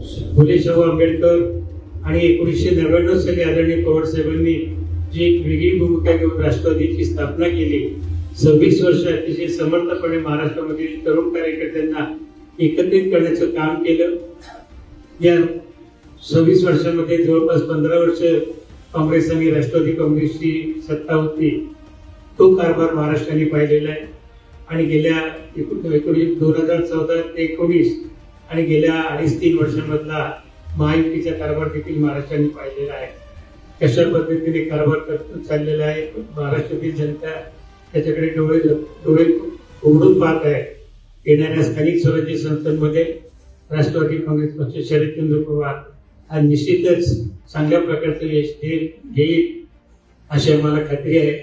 फुले शाहू आंबेडकर आणि एकोणीसशे नव्याण्णव साली आदरणीय पवार साहेबांनी जी एक वेगळी भूमिका घेऊन राष्ट्रवादीची स्थापना केली सव्वीस वर्ष अतिशय समर्थपणे महाराष्ट्रामधील तरुण कार्यकर्त्यांना एकत्रित करण्याचं काम केलं. या सव्वीस वर्षामध्ये जवळपास पंधरा वर्ष काँग्रेस आणि राष्ट्रवादी काँग्रेसची सत्ता होती. तो कारभार महाराष्ट्राने पाहिलेला आहे. आणि गेल्या एकोणीस दोन हजार चौदा ते एकोणीस आणि गेल्या अडीच तीन वर्षांमधला महायुतीचा कारभार देखील महाराष्ट्राने पाहिलेला आहे. कशा पद्धतीने कारभार करत चाललेला आहे महाराष्ट्रातील जनता त्याच्याकडे डोळे डोळे उघडून पाहत आहे. येणाऱ्या स्थानिक स्वराज्य संस्थांमध्ये राष्ट्रवादी काँग्रेस पक्ष शरदचंद्र पवार हा निश्चितच चांगल्या प्रकारचं यश देईल घेईल अशी आम्हाला खात्री आहे.